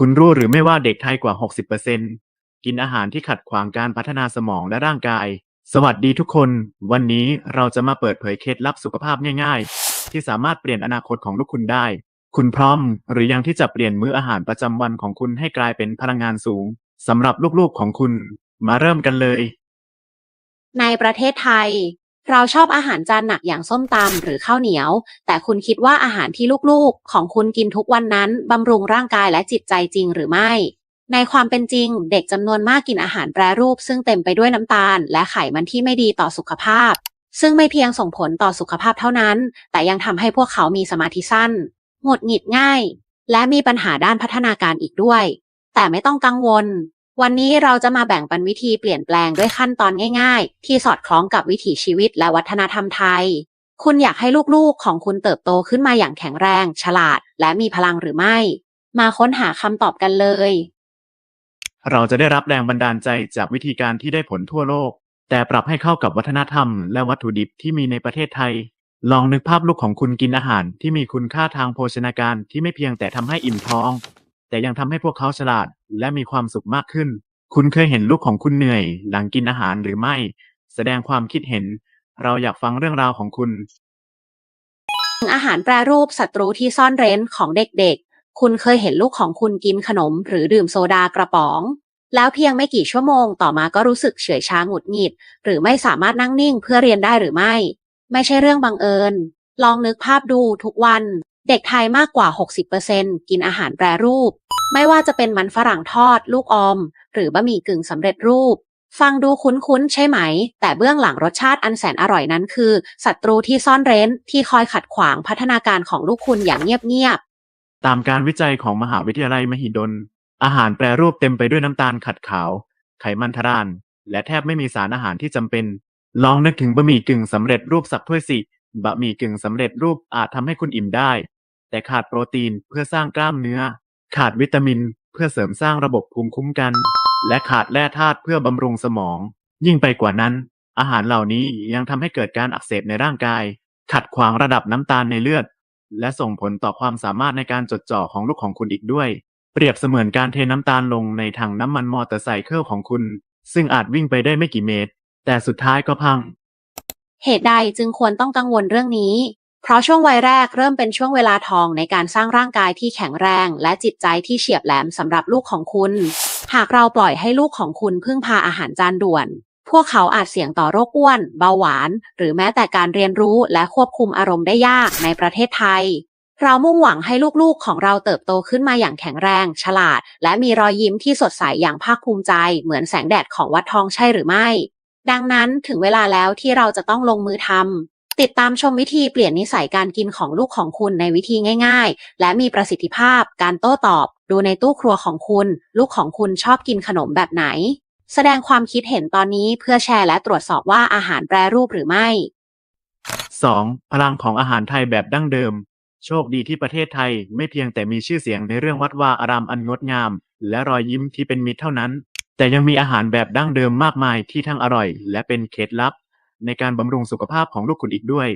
คุณรู้หรือไม่ว่าเด็กไทยกว่า 60%กินอาหารที่ขัดขวางการพัฒนาสมองและร่างกาย สวัสดีทุกคน วันนี้เราจะมาเปิดเผยเคล็ดลับสุขภาพง่ายๆ ที่สามารถเปลี่ยนอนาคตของลูกคุณได้ คุณพร้อม หรือยังที่จะเปลี่ยนมื้ออาหารประจำวันของคุณให้กลายเป็นพลังงานสูงสำหรับลูกๆของคุณ มาเริ่มกันเลย ในประเทศไทย เราชอบอาหารจานหนักอย่างส้มตำหรือข้าวเหนียว แต่คุณคิดว่าอาหารที่ลูกๆ ของคุณกินทุกวันนั้นบำรุงร่างกายและจิตใจจริงหรือไม่ ในความเป็นจริง เด็กจำนวนมากกินอาหารแปรรูป ซึ่งเต็มไปด้วยน้ำตาล และไขมันที่ไม่ดีต่อสุขภาพ ซึ่งไม่เพียงส่งผลต่อสุขภาพเท่านั้น แต่ยังทำให้พวกเขามีสมาธิสั้นหงุดหงิดง่าย และมีปัญหาด้านพัฒนาการอีกด้วย แต่ไม่ต้องกังวล วันนี้เราจะมาแบ่งปันวิธีเปลี่ยนแปลงด้วยขั้นตอนง่าย ๆ ที่สอดคล้องกับวิถีชีวิตและวัฒนธรรมไทย คุณอยากให้ลูกๆ ของคุณเติบโตขึ้นมาอย่างแข็งแรง ฉลาด และมีพลังหรือไม่ มาค้นหาคำตอบกันเลย เราจะได้รับแรงบันดาลใจจากวิธีการที่ได้ผลทั่วโลก แต่ปรับให้เข้ากับวัฒนธรรม และวัตถุดิบที่มีในประเทศไทย ลองนึกภาพลูกของคุณกินอาหารที่มีคุณค่าทางโภชนาการที่ไม่เพียงแต่ทำให้อิ่มท้อง แต่ยังทำให้พวกเขาฉลาด และมีความสุขมากขึ้น คุณเคยเห็นลูกของคุณเหนื่อย หลังกินอาหารหรือไม่ แสดงความคิดเห็น เราอยากฟังเรื่องราวของคุณ อาหารแปรรูปศัตรูที่ซ่อนเร้นของเด็กๆ คุณเคยเห็นลูกของคุณกินขนม หรือดื่มโซดากระป๋อง แล้วเพียงไม่กี่ชั่วโมงต่อมาก็รู้สึกเฉื่อยชาหงุดหงิด หรือไม่สามารถนั่งนิ่งเพื่อเรียนได้หรือไม่ ไม่ใช่เรื่องบังเอิญ ลองนึกภาพดูทุกวัน เด็กไทยมากกว่า 60%กินอาหารแปรรูป ไม่ว่าจะเป็นมันฝรั่งทอด ลูกอม หรือบะหมี่กึ่งสำเร็จรูป ฟังดูคุ้นๆ ใช่ไหม แต่เบื้องหลังรสชาติอันแสนอร่อยนั้นคือศัตรูที่ซ่อนเร้นที่คอยขัดขวางพัฒนาการของลูกคุณอย่างเงียบๆ ตามการวิจัยของมหาวิทยาลัยมหิดล อาหารแปรรูปเต็มไปด้วยน้ำตาลขัดขาว ไขมันทราน และแทบไม่มีสารอาหารที่จำเป็น ลองนึกถึงบะหมี่กึ่งสำเร็จรูปสักถ้วยสิบะหมี่กึ่งสำเร็จรูปอาจทำให้คุณอิ่มได้ แต่ขาดโปรตีนเพื่อสร้างกล้ามเนื้อ ขาดวิตามินเพื่อเสริมสร้างระบบภูมิคุ้มกัน และขาดแร่ธาตุเพื่อบำรุงสมอง ยิ่งไปกว่านั้น อาหารเหล่านี้ยังทำให้เกิดการอักเสบในร่างกาย ขัดขวางระดับน้ำตาลในเลือด และส่งผลต่อความสามารถในการจดจ่อของลูกของคุณอีกด้วย เปรียบเสมือนการเทน้ำตาลลงในถังน้ำมันมอเตอร์ไซค์ของคุณ ซึ่งอาจวิ่งไปได้ไม่กี่เมตร แต่สุดท้ายก็พัง เหตุใดจึงควรต้องกังวลเรื่องนี้ เพราะช่วงวัยแรกเริ่มเป็นช่วงเวลาทองในการสร้างร่างกายที่แข็งแรง และจิตใจที่เฉียบแหลมสำหรับลูกของคุณ หากเราปล่อยให้ลูกของคุณพึ่งพาอาหารจานด่วน พวกเขาอาจเสี่ยงต่อโรคอ้วน เบาหวาน หรือแม้แต่การเรียนรู้และควบคุมอารมณ์ได้ยากในประเทศไทย เรามุ่งหวังให้ลูกๆของเราเติบโตขึ้นมาอย่างแข็งแรง ฉลาด และมีรอยยิ้มที่สดใสอย่างภาคภูมิใจ เหมือนแสงแดดของวัดทองใช่หรือไม่ดังนั้นถึงเวลาแล้วที่เราจะต้องลงมือทำ ติดตามชมวิธีเปลี่ยนนิสัยการกินของลูกของคุณในวิธีง่าย ๆ และมีประสิทธิภาพการโต้ตอบ ดูในตู้ครัวของคุณ ลูกของคุณชอบกินขนมแบบไหน แสดงความคิดเห็นตอนนี้เพื่อแชร์และตรวจสอบว่าอาหารแปรรูปหรือไม่ 2. พลังของอาหารไทยแบบดั้งเดิม โชคดีที่ประเทศไทยไม่เพียงแต่มีชื่อเสียงในเรื่องวัดวาอารามอันงดงาม และรอยยิ้มที่เป็นมิตรเท่านั้น แต่ยังมีอาหารแบบดั้งเดิมมากมายที่ทั้งอร่อย และเป็นเคล็ดลับ ในการบำรุงสุขภาพของลูกคุณอีกด้วย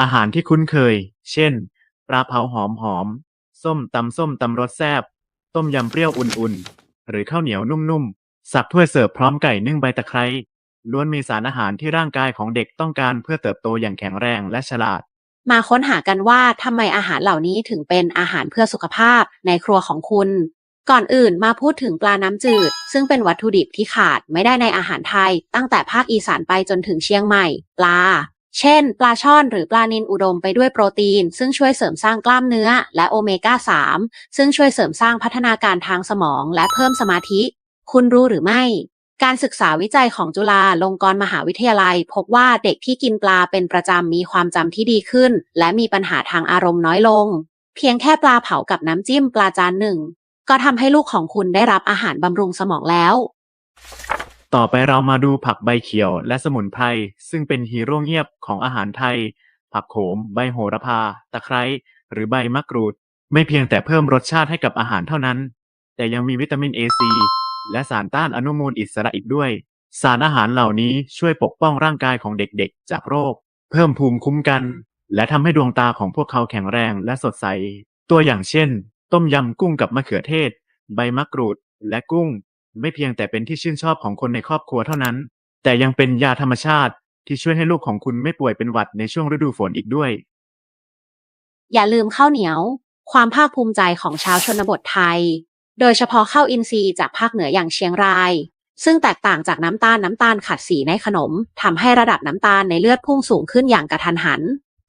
อาหารที่คุ้นเคย เช่น ปลาเผาหอมหอม ส้มตำส้มตำรสแซ่บต้มยำเปรี้ยวอุ่นๆ หรือข้าวเหนียวนุ่มๆ สับถ้วยเสิร์ฟพร้อมไก่นึ่งใบตะไคร้ล้วนมีสารอาหารที่ร่างกายของเด็กต้องการเพื่อเติบโตอย่างแข็งแรงและฉลาด มาค้นหากันว่าทำไมอาหารเหล่านี้ถึงเป็นอาหารเพื่อสุขภาพในครัวของคุณ ก่อนอื่นมาพูดถึงปลาน้ำจืด ซึ่งเป็นวัตถุดิบที่ขาดไม่ได้ในอาหารไทย ตั้งแต่ภาคอีสานไปจนถึงเชียงใหม่ ปลา เช่น ปลาช่อนหรือปลานิลอุดมไปด้วยโปรตีน ซึ่งช่วยเสริมสร้างกล้ามเนื้อ และโอเมก้า 3 ซึ่งช่วยเสริมสร้างพัฒนาการทางสมอง และเพิ่มสมาธิ คุณรู้หรือไม่ การศึกษาวิจัยของจุฬาลงกรณ์มหาวิทยาลัย พบว่าเด็กที่กินปลาเป็นประจำมีความจำที่ดีขึ้น และมีปัญหาทางอารมณ์น้อยลง เพียงแค่ปลาเผากับน้ำจิ้มปลาจานหนึ่ง ก็ทำให้ลูกของคุณได้รับอาหารบำรุงสมองแล้ว ต่อไปเรามาดูผักใบเขียวและสมุนไพรซึ่งเป็นฮีโร่เงียบของอาหารไทย ผักโขม ใบโหระพา ตะไคร้ หรือใบมะกรูด ไม่เพียงแต่เพิ่มรสชาติให้กับอาหารเท่านั้น แต่ยังมีวิตามิน A C และสารต้านอนุมูลอิสระอีกด้วย สารอาหารเหล่านี้ช่วยปกป้องร่างกายของเด็กๆ จากโรค เพิ่มภูมิคุ้มกัน และทำให้ดวงตาของพวกเขาแข็งแรงและสดใส ตัวอย่างเช่น ต้มยำกุ้งกับมะเขือเทศ ใบมะกรูด และกุ้ง ไม่เพียงแต่เป็นที่ชื่นชอบของคนในครอบครัวเท่านั้น แต่ยังเป็นยาธรรมชาติที่ช่วยให้ลูกของคุณไม่ป่วยเป็นหวัดในช่วงฤดูฝนอีกด้วย อย่าลืมข้าวเหนียว ความภาคภูมิใจของชาวชนบทไทย โดยเฉพาะข้าวอินทรีย์จากภาคเหนืออย่างเชียงราย ซึ่งแตกต่างจากน้ำตาลน้ำตาลขัดสีในขนมทำให้ระดับน้ำตาลในเลือดพุ่งสูงขึ้นอย่างกระทันหัน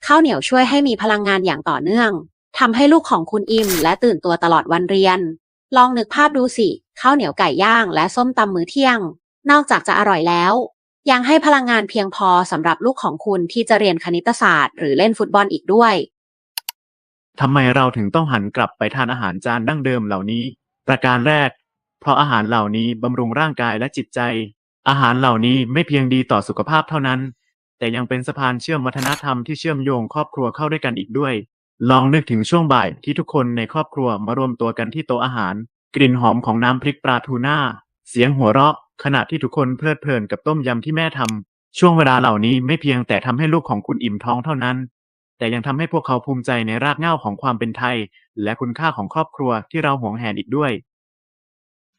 ข้าวเหนียวช่วยให้มีพลังงานอย่างต่อเนื่อง ทำให้ลูกของคุณอิ่มและตื่นตัวตลอดวันเรียน ลองนึกภาพดูสิ ข้าวเหนียวไก่ย่างและส้มตำมื้อเที่ยง นอกจากจะอร่อยแล้ว ยังให้พลังงานเพียงพอสำหรับลูกของคุณที่จะเรียนคณิตศาสตร์ หรือเล่นฟุตบอลอีกด้วย ทำไมเราถึงต้องหันกลับไปทานอาหารจานดั้งเดิมเหล่านี้ ประการแรก เพราะอาหารเหล่านี้บำรุงร่างกายและจิตใจ อาหารเหล่านี้ไม่เพียงดีต่อสุขภาพเท่านั้น แต่ยังเป็นสะพานเชื่อมวัฒนธรรมที่เชื่อมโยงครอบครัวเข้าด้วยกันอีกด้วย ลองนึกถึงช่วงบ่ายที่ทุกคนในครอบครัวมารวมตัวกันที่โต๊ะอาหาร กลิ่นหอมของน้ำพริกปลาทูน่า เสียงหัวเราะ ขณะที่ทุกคนเพลิดเพลินกับต้มยำที่แม่ทำช่วงเวลาเหล่านี้ไม่เพียงแต่ทำให้ลูกของคุณอิ่มท้องเท่านั้น แต่ยังทำให้พวกเขาภูมิใจในรากเหง้าของความเป็นไทย และคุณค่าของครอบครัวที่เราหวงแหนอีกด้วย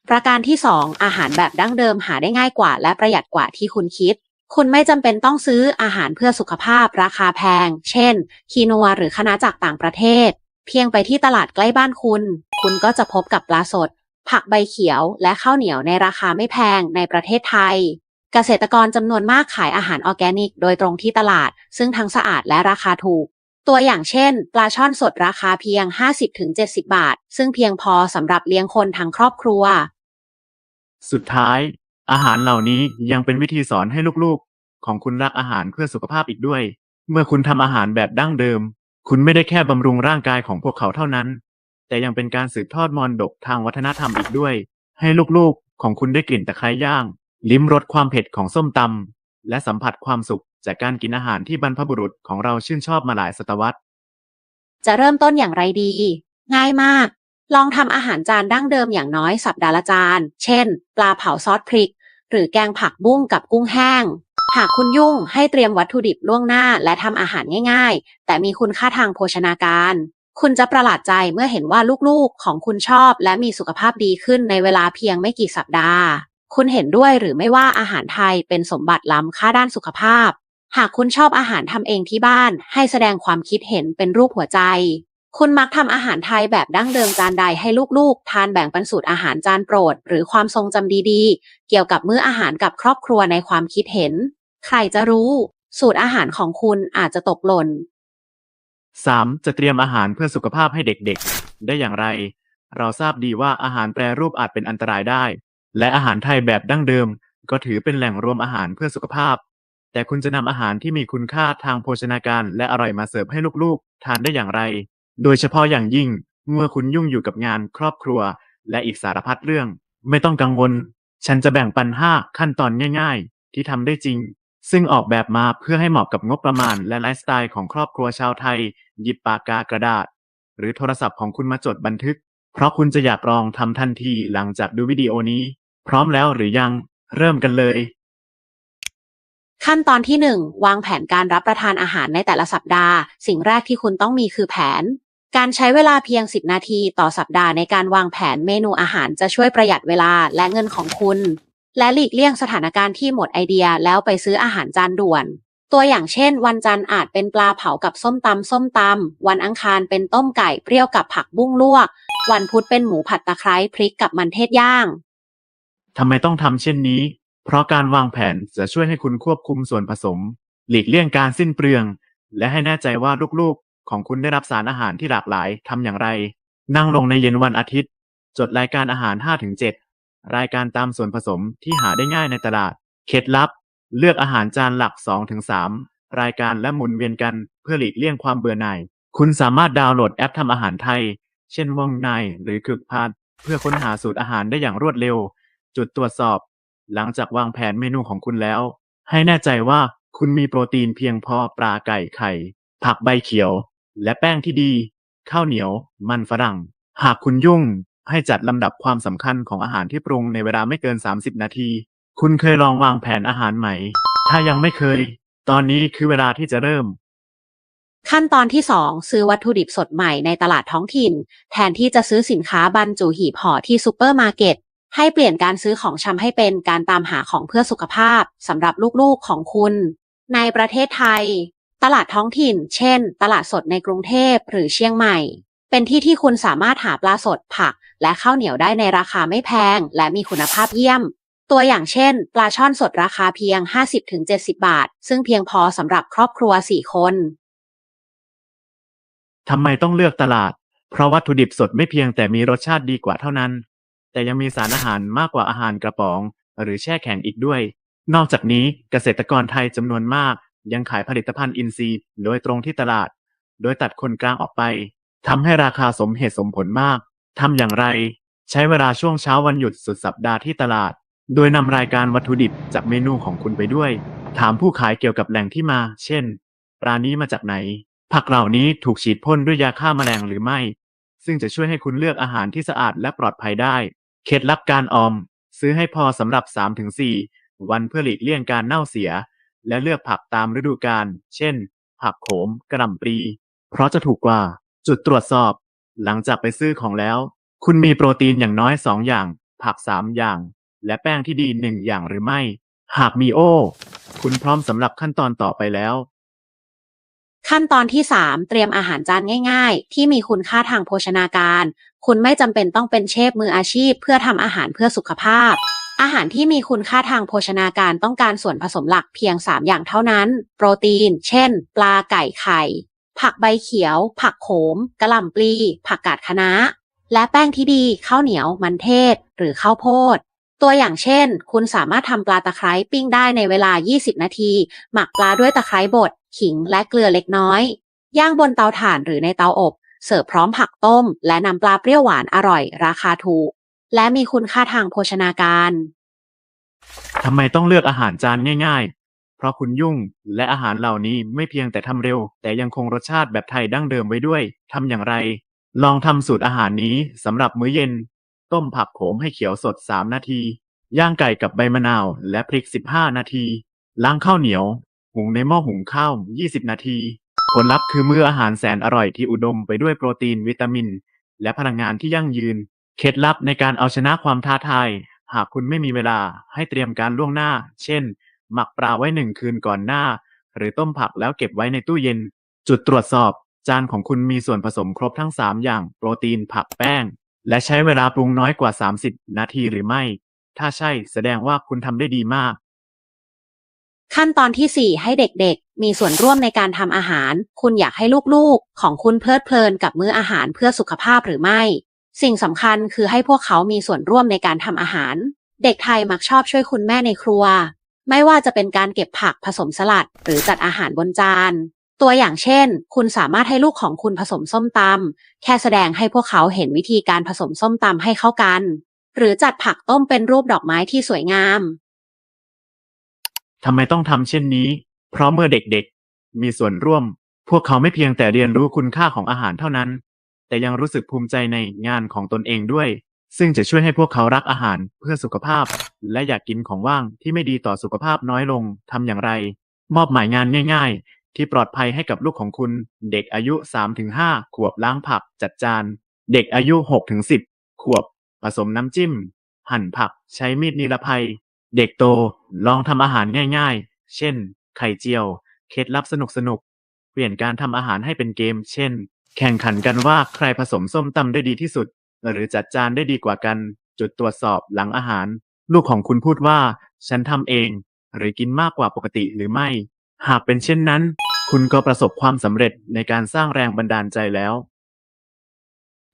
ประการที่ 2 อาหารแบบดั้งเดิมหาได้ง่ายกว่า และประหยัดกว่าที่คุณคิด คุณไม่จำเป็นต้องซื้ออาหารเพื่อสุขภาพราคาแพง เช่น คีนัวหรือคณะจากต่างประเทศ เพียงไปที่ตลาดใกล้บ้านคุณ คุณก็จะพบกับปลาสด ผักใบเขียวและข้าวเหนียวในราคาไม่แพงในประเทศไทย เกษตรกรจำนวนมากขายอาหารออแกนิก โดยตรงที่ตลาด ซึ่งทั้งสะอาดและราคาถูก ตัวอย่างเช่น ปลาช่อนสดราคาเพียง 50-70 บาท ซึ่งเพียงพอสำหรับเลี้ยงคนทั้งครอบครัว สุดท้าย อาหารเหล่านี้ยังเป็นวิธีสอนให้ลูกๆ ของคุณรักอาหารเพื่อสุขภาพอีกด้วย เมื่อคุณทำอาหารแบบดั้งเดิม คุณไม่ได้แค่บำรุงร่างกายของพวกเขาเท่านั้น แต่ยังเป็นการสืบทอดมรดกทางวัฒนธรรมอีกด้วย ให้ลูกๆ ของคุณได้กลิ่นตะไคร้ย่าง ลิ้มรสความเผ็ดของส้มตำและสัมผัสความสุขจากการกินอาหารที่บรรพบุรุษของเราชื่นชอบมาหลายศตวรรษ จะเริ่มต้นอย่างไรดี ง่ายมาก ลองทำอาหารจานดั้งเดิมอย่างน้อยสัปดาห์ละจาน เช่น ปลาเผาซอสพริก หรือแกงผักบุ้งกับกุ้งแห้ง หากคุณยุ่งให้เตรียมวัตถุดิบล่วงหน้าและทำอาหารง่ายๆ แต่มีคุณค่าทางโภชนาการ คุณจะประหลาดใจเมื่อเห็นว่าลูกๆ ของคุณชอบ และมีสุขภาพดีขึ้นในเวลาเพียงไม่กี่สัปดาห์ คุณเห็นด้วยหรือไม่ว่าอาหารไทยเป็นสมบัติล้ำค่าด้านสุขภาพ หากคุณชอบอาหารทำเองที่บ้าน ให้แสดงความคิดเห็นเป็นรูปหัวใจ คุณมักทำอาหารไทยแบบดั้งเดิมจานใดให้ลูกๆ ทานแบ่งปันสูตรอาหารจานโปรด หรือความทรงจำดีๆ เกี่ยวกับมื้ออาหารกับครอบครัวในความคิดเห็น ใครจะรู้ สูตรอาหารของคุณอาจจะตกหล่น 3. จะเตรียมอาหารเพื่อสุขภาพให้เด็กๆ ได้อย่างไร เราทราบดีว่าอาหารแปรรูปอาจเป็นอันตรายได้ และอาหารไทยแบบดั้งเดิม ก็ถือเป็นแหล่งรวมอาหารเพื่อสุขภาพ แต่คุณจะนำอาหารที่มีคุณค่าทางโภชนาการ และอร่อยมาเสิร์ฟให้ลูกๆ ทานได้อย่างไร โดยเฉพาะอย่างยิ่งเมื่อคุณยุ่งอยู่กับงานครอบครัว และอีกสารพัดเรื่อง ไม่ต้องกังวล ฉันจะแบ่งปัน5ขั้นตอนง่าย ๆ ที่ทำได้จริง ซึ่งออกแบบมาเพื่อให้เหมาะกับงบประมาณและไลฟ์สไตล์ของครอบครัวชาวไทย หยิบปากกากระดาษ หรือโทรศัพท์ของคุณมาจดบันทึก เพราะคุณจะอยากลองทำทันทีหลังจากดูวิดีโอนี้ พร้อมแล้วหรือยัง เริ่มกันเลย ขั้นตอนที่ 1 วางแผนการรับประทานอาหารในแต่ละสัปดาห์ สิ่งแรกที่คุณต้องมีคือแผน การใช้เวลาเพียง 10 นาทีต่อสัปดาห์ในการวางแผนเมนูอาหารจะช่วยประหยัดเวลาและเงินของคุณ และหลีกเลี่ยงสถานการณ์ที่หมดไอเดียแล้วไปซื้ออาหารจานด่วน ตัวอย่างเช่น วันจันทร์อาจเป็นปลาเผากับส้มตำส้มตำวันอังคารเป็นต้มไก่เปรี้ยวกับผักบุ้งลวก วันพุธเป็นหมูผัดตะไคร้พริกกับมันเทศย่างทำไมต้องทำเช่นนี้ เพราะการวางแผนจะช่วยให้คุณควบคุมส่วนผสม หลีกเลี่ยงการสิ้นเปลือง และให้แน่ใจว่าลูก ของคุณได้รับสารอาหารที่หลากหลายทำอย่างไร นั่งลงในเย็นวันอาทิตย์ จดรายการอาหาร 5-7 รายการตามส่วนผสมที่หาได้ง่ายในตลาด เคล็ดลับ เลือกอาหารจานหลัก 2-3 รายการและหมุนเวียนกันเพื่อหลีกเลี่ยงความเบื่อหน่าย คุณสามารถดาวน์โหลดแอปทำอาหารไทย เช่นว่องในหรือคึกพาดเพื่อค้นหาสูตรอาหารได้อย่างรวดเร็ว จุดตรวจสอบ หลังจากวางแผนเมนูของคุณแล้ว ให้แน่ใจว่าคุณมีโปรตีนเพียงพอปลาไก่ไข่ ผักใบเขียว และแป้งที่ดี ข้าวเหนียว มันฝรั่ง หากคุณยุ่ง ให้จัดลำดับความสำคัญของอาหารที่ปรุงในเวลาไม่เกิน 30 นาที คุณเคยลองวางแผนอาหารไหม ถ้ายังไม่เคย ตอนนี้คือเวลาที่จะเริ่ม ขั้นตอนที่ 2 ซื้อวัตถุดิบสดใหม่ในตลาดท้องถิ่น แทนที่จะซื้อสินค้าบรรจุหีบห่อที่ซูเปอร์มาร์เก็ตให้เปลี่ยนการซื้อของชำให้เป็นการตามหาของเพื่อสุขภาพสำหรับลูกๆของคุณ ในประเทศไทย ตลาดท้องถิ่น เช่น ตลาดสดในกรุงเทพหรือเชียงใหม่ เป็นที่ที่คุณสามารถหาปลาสดผัก และข้าวเหนียวได้ในราคาไม่แพง และมีคุณภาพเยี่ยม ตัวอย่างเช่น ปลาช่อนสดราคาเพียง 50-70 บาท ซึ่งเพียงพอสำหรับครอบครัว 4 คนทำไมต้องเลือกตลาด เพราะวัตถุดิบสดไม่เพียงแต่มีรสชาติดีกว่าเท่านั้น แต่ยังมีสารอาหารมากกว่าอาหารกระป๋อง หรือแช่แข็งอีกด้วย นอกจากนี้เกษตรกรไทยจำนวนมาก ยังขายผลิตภัณฑ์อินทรีย์ โดยตรงที่ตลาด โดยตัดคนกลางออกไปทำให้ราคาสมเหตุสมผลมากทำอย่างไร ใช้เวลาช่วงเช้าวันหยุดสุดสัปดาห์ที่ตลาด โดยนำรายการวัตถุดิบจากเมนูของคุณไปด้วย ถามผู้ขายเกี่ยวกับแหล่งที่มา เช่นปลานี้มาจากไหน ผักเหล่านี้ถูกฉีดพ่นด้วยยาฆ่าแมลงหรือไม่ ซึ่งจะช่วยให้คุณเลือกอาหารที่สะอาดและปลอดภัยได้ เคล็ดลับการออม ซื้อให้พอสำหรับ 3-4 วันเพื่อหลีกเลี่ยงการเน่าเสีย และเลือกผักตามฤดูกาล เช่น ผักโขมกระหล่ำปลี เพราะจะถูกกว่า จุดตรวจสอบ หลังจากไปซื้อของแล้ว คุณมีโปรตีนอย่างน้อย 2 อย่าง ผัก 3 อย่าง และแป้งที่ดี 1 อย่างหรือไม่ หากมีโอ คุณพร้อมสำหรับขั้นตอนต่อไปแล้ว ขั้นตอนที่ 3 เตรียมอาหารจานง่าย ๆ ที่มีคุณค่าทางโภชนาการ คุณไม่จำเป็นต้องเป็นเชฟมืออาชีพ เพื่อทำอาหารเพื่อสุขภาพ อาหารที่มีคุณค่าทางโภชนาการต้องการส่วนผสมหลักเพียง 3 อย่างเท่านั้น โปรตีน เช่น ปลาไก่ไข่ ผักใบเขียว ผักโขมกระหล่ำปลี ผักกาดคะน้า และแป้งที่ดี ข้าวเหนียว มันเทศ หรือข้าวโพด ตัวอย่างเช่น คุณสามารถทำปลาตะไคร้ปิ้งได้ในเวลา 20 นาที หมักปลาด้วยตะไคร้บด ขิง และเกลือเล็กน้อย ย่างบนเตาถ่านหรือในเตาอบ เสิร์ฟพร้อมผักต้ม และน้ำปลาเปรี้ยวหวานอร่อย ราคาถูก และมีคุณค่าทางโภชนาการ ทำไมต้องเลือกอาหารจานง่ายๆ เพราะคุณยุ่งและอาหารเหล่านี้ไม่เพียงแต่ทำเร็ว แต่ยังคงรสชาติแบบไทยดั้งเดิมไว้ด้วยทำอย่างไร ลองทำสูตรอาหารนี้สำหรับมื้อเย็น ต้มผักโขมให้เขียวสด 3 นาที ย่างไก่กับใบมะนาว และพริก 15 นาที ล้างข้าวเหนียว หุงในหม้อหุงข้าว 20 นาที ผลลัพธ์คือมื้ออาหารแสนอร่อยที่อุดมไปด้วยโปรตีนวิตามิน และพลังงานที่ยั่งยืน เคล็ดลับในการเอาชนะความท้าทาย หากคุณไม่มีเวลาให้เตรียมการล่วงหน้า เช่น หมักปลาไว้หนึ่งคืนก่อนหน้า หรือต้มผักแล้วเก็บไว้ในตู้เย็น จุดตรวจสอบ จานของคุณมีส่วนผสมครบทั้ง 3 อย่าง โปรตีนผักแป้ง และใช้เวลาปรุงน้อยกว่า 30 นาทีหรือไม่ ถ้าใช่แสดงว่าคุณทำได้ดีมาก ขั้นตอนที่ 4 ให้เด็กๆ มีส่วนร่วมในการทำอาหาร คุณอยากให้ลูกๆ ของคุณเพลิดเพลินกับมื้ออาหารเพื่อสุขภาพหรือไม่ สิ่งสำคัญคือให้พวกเขามีส่วนร่วมในการทำอาหาร เด็กไทยมักชอบช่วยคุณแม่ในครัว ไม่ว่าจะเป็นการเก็บผักผสมสลัด หรือจัดอาหารบนจาน ตัวอย่างเช่น คุณสามารถให้ลูกของคุณผสมส้มตำแค่แสดงให้พวกเขาเห็นวิธีการผสมส้มตำให้เข้ากัน หรือจัดผักต้มเป็นรูปดอกไม้ที่สวยงามทำไมต้องทำเช่นนี้ เพราะเมื่อเด็กๆ มีส่วนร่วม พวกเขาไม่เพียงแต่เรียนรู้คุณค่าของอาหารเท่านั้น แต่ยังรู้สึกภูมิใจในงานของตนเองด้วย ซึ่งจะช่วยให้พวกเขารักอาหารเพื่อสุขภาพ และอยากกินของว่างที่ไม่ดีต่อสุขภาพน้อยลงทำอย่างไร มอบหมายงานง่ายๆ ที่ปลอดภัยให้กับลูกของคุณ เด็กอายุ 3-5 ขวบล้างผักจัดจาน เด็กอายุ 6-10 ขวบ ผสมน้ำจิ้ม หั่นผักใช้มีดนิรภัย เด็กโตลองทำอาหารง่ายๆ เช่น ไข่เจียว เคล็ดลับสนุกๆ เปลี่ยนการทำอาหารให้เป็นเกม เช่น แข่งขันกันว่าใครผสมส้มตำได้ดีที่สุด หรือจัดจานได้ดีกว่ากัน จุดตรวจสอบหลังอาหาร ลูกของคุณพูดว่า ฉันทำเอง หรือกินมากกว่าปกติหรือไม่ หากเป็นเช่นนั้น คุณก็ประสบความสำเร็จในการสร้างแรงบันดาลใจแล้ว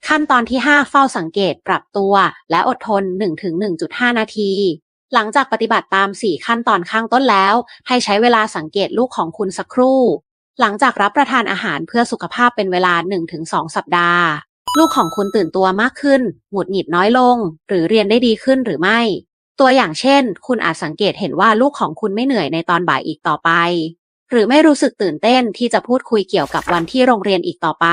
ขั้นตอนที่ 5 เฝ้าสังเกตปรับตัว และอดทน 1-1.5 นาที หลังจากปฏิบัติตาม 4 ขั้นตอนข้างต้นแล้ว ให้ใช้เวลาสังเกตลูกของคุณสักครู่ หลังจากรับประทานอาหารเพื่อสุขภาพเป็นเวลา 1-2 สัปดาห์ ลูกของคุณตื่นตัวมากขึ้น หงุดหงิดน้อยลง หรือเรียนได้ดีขึ้นหรือไม่ ตัวอย่างเช่น คุณอาจสังเกตเห็นว่าลูกของคุณไม่เหนื่อยในตอนบ่ายอีกต่อไป หรือไม่รู้สึกตื่นเต้นที่จะพูดคุยเกี่ยวกับวันที่โรงเรียนอีกต่อไป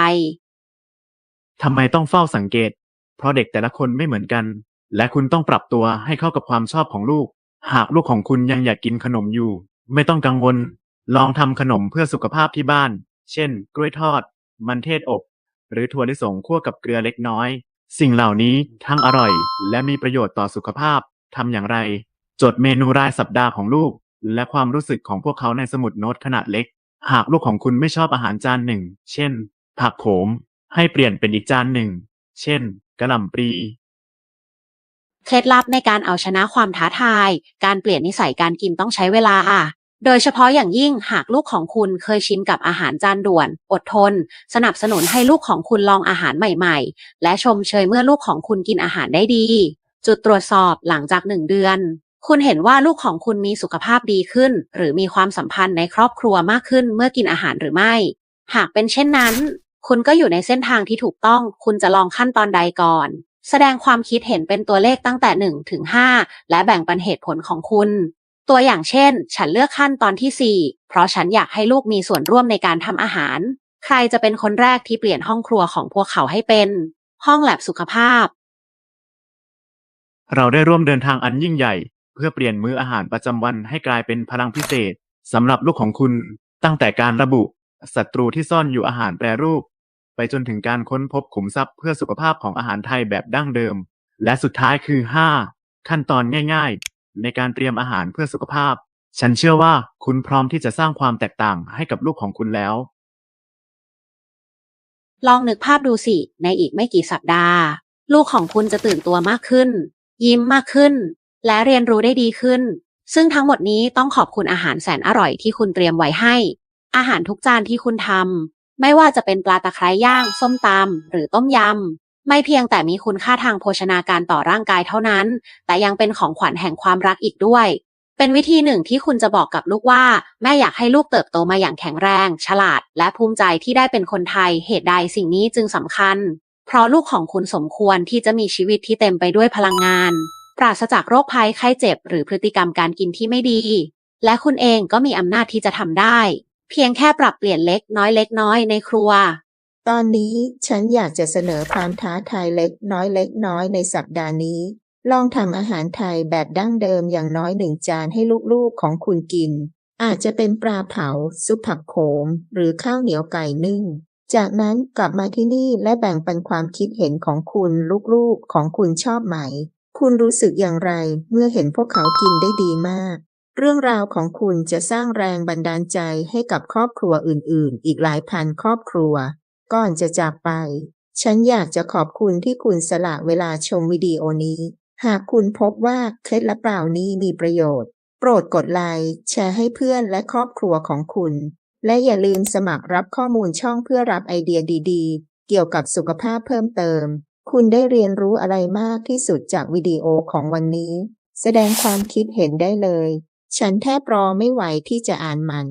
ทำไมต้องเฝ้าสังเกต เพราะเด็กแต่ละคนไม่เหมือนกัน และคุณต้องปรับตัวให้เข้ากับความชอบของลูก หากลูกของคุณยังอยากกินขนมอยู่ ไม่ต้องกังวล ลองทำขนมเพื่อสุขภาพที่บ้าน เช่น กล้วยทอด มันเทศอบ หรือถั่วลิสงคั่วกับเกลือเล็กน้อย สิ่งเหล่านี้ทั้งอร่อย และมีประโยชน์ต่อสุขภาพ ทำอย่างไร จดเมนูรายสัปดาห์ของลูก และความรู้สึกของพวกเขาในสมุดโน้ตขนาดเล็ก หากลูกของคุณไม่ชอบอาหารจานหนึ่ง เช่น ผักโขม ให้เปลี่ยนเป็นอีกจานหนึ่ง เช่นกระหล่ำปลีเคล็ดลับในการเอาชนะความท้าทาย การเปลี่ยนนิสัยการกินต้องใช้เวลา โดยเฉพาะอย่างยิ่งหากลูกของคุณเคยชินกับอาหารจานด่วน อดทน สนับสนุนให้ลูกของคุณลองอาหารใหม่ๆ และชมเชยเมื่อลูกของคุณกินอาหารได้ดี จุดตรวจสอบหลังจากหนึ่งเดือน คุณเห็นว่าลูกของคุณมีสุขภาพดีขึ้น หรือมีความสัมพันธ์ในครอบครัวมากขึ้นเมื่อกินอาหารหรือไม่ หากเป็นเช่นนั้น คุณก็อยู่ในเส้นทางที่ถูกต้อง คุณจะลองขั้นตอนใดก่อน แสดงความคิดเห็นเป็นตัวเลขตั้งแต่1ถึง5และแบ่งปันเหตุผลของคุณ ตัวอย่างเช่น ฉันเลือกขั้นตอนที่ 4 เพราะฉันอยากให้ลูกมีส่วนร่วมในการทำอาหาร ใครจะเป็นคนแรกที่เปลี่ยนห้องครัวของพวกเขาให้เป็น ห้องแลบสุขภาพ เราได้ร่วมเดินทางอันยิ่งใหญ่ เพื่อเปลี่ยนมื้ออาหารประจำวันให้กลายเป็นพลังพิเศษสำหรับลูกของคุณ ตั้งแต่การระบุศัตรูที่ซ่อนอยู่อาหารแปรรูป ไปจนถึงการค้นพบขุมทรัพย์เพื่อสุขภาพของอาหารไทยแบบดั้งเดิม และสุดท้ายคือ 5 ขั้นตอนง่าย ๆ ในการเตรียมอาหารเพื่อสุขภาพ ฉันเชื่อว่าคุณพร้อมที่จะสร้างความแตกต่างให้กับลูกของคุณแล้ว ลองนึกภาพดูสิ ในอีกไม่กี่สัปดาห์ ลูกของคุณจะตื่นตัวมากขึ้น ยิ้มมากขึ้น และเรียนรู้ได้ดีขึ้น ซึ่งทั้งหมดนี้ต้องขอบคุณอาหารแสนอร่อยที่คุณเตรียมไว้ให้ อาหารทุกจานที่คุณทำไม่ว่าจะเป็นปลาตะไคร้ย่าง ส้มตำหรือต้มยำ ไม่เพียงแต่มีคุณค่าทางโภชนาการต่อร่างกายเท่านั้น แต่ยังเป็นของขวัญแห่งความรักอีกด้วย เป็นวิธีหนึ่งที่คุณจะบอกกับลูกว่า แม่อยากให้ลูกเติบโตมาอย่างแข็งแรง ฉลาด และภูมิใจที่ได้เป็นคนไทย เหตุใดสิ่งนี้จึงสำคัญ เพราะลูกของคุณสมควรที่จะมีชีวิตที่เต็มไปด้วยพลังงาน ปราศจากโรคภัยไข้เจ็บ หรือพฤติกรรมการกินที่ไม่ดี และคุณเองก็มีอำนาจที่จะทำได้ เพียงแค่ปรับเปลี่ยนเล็กน้อยเล็กน้อยในครัว ตอนนี้ฉันอยากจะเสนอความท้าทายเล็กน้อยเล็กน้อยในสัปดาห์นี้ ลองทำอาหารไทยแบบดั้งเดิมอย่างน้อยหนึ่งจานให้ลูกๆของคุณกิน อาจจะเป็นปลาเผา ซุปผักโขม หรือข้าวเหนียวไก่นึ่ง จากนั้นกลับมาที่นี่และแบ่งปันความคิดเห็นของคุณลูกๆของคุณชอบไหม คุณรู้สึกอย่างไรเมื่อเห็นพวกเขากินได้ดีมาก เรื่องราวของคุณจะสร้างแรงบันดาลใจให้กับครอบครัวอื่น ๆ อีกหลายพันครอบครัว ก่อนจะจากไป ฉันอยากจะขอบคุณที่คุณสละเวลาชมวิดีโอนี้ หากคุณพบว่าเคล็ดลับเหล่านี้มีประโยชน์ โปรดกดไลค์แชร์ให้เพื่อนและครอบครัวของคุณ และอย่าลืมสมัครรับข้อมูลช่องเพื่อรับไอเดียดีๆ เกี่ยวกับสุขภาพเพิ่มเติม คุณได้เรียนรู้อะไรมากที่สุดจากวิดีโอของวันนี้ แสดงความคิดเห็นได้เลย ฉันแทบรอไม่ไหวที่จะอ่านมัน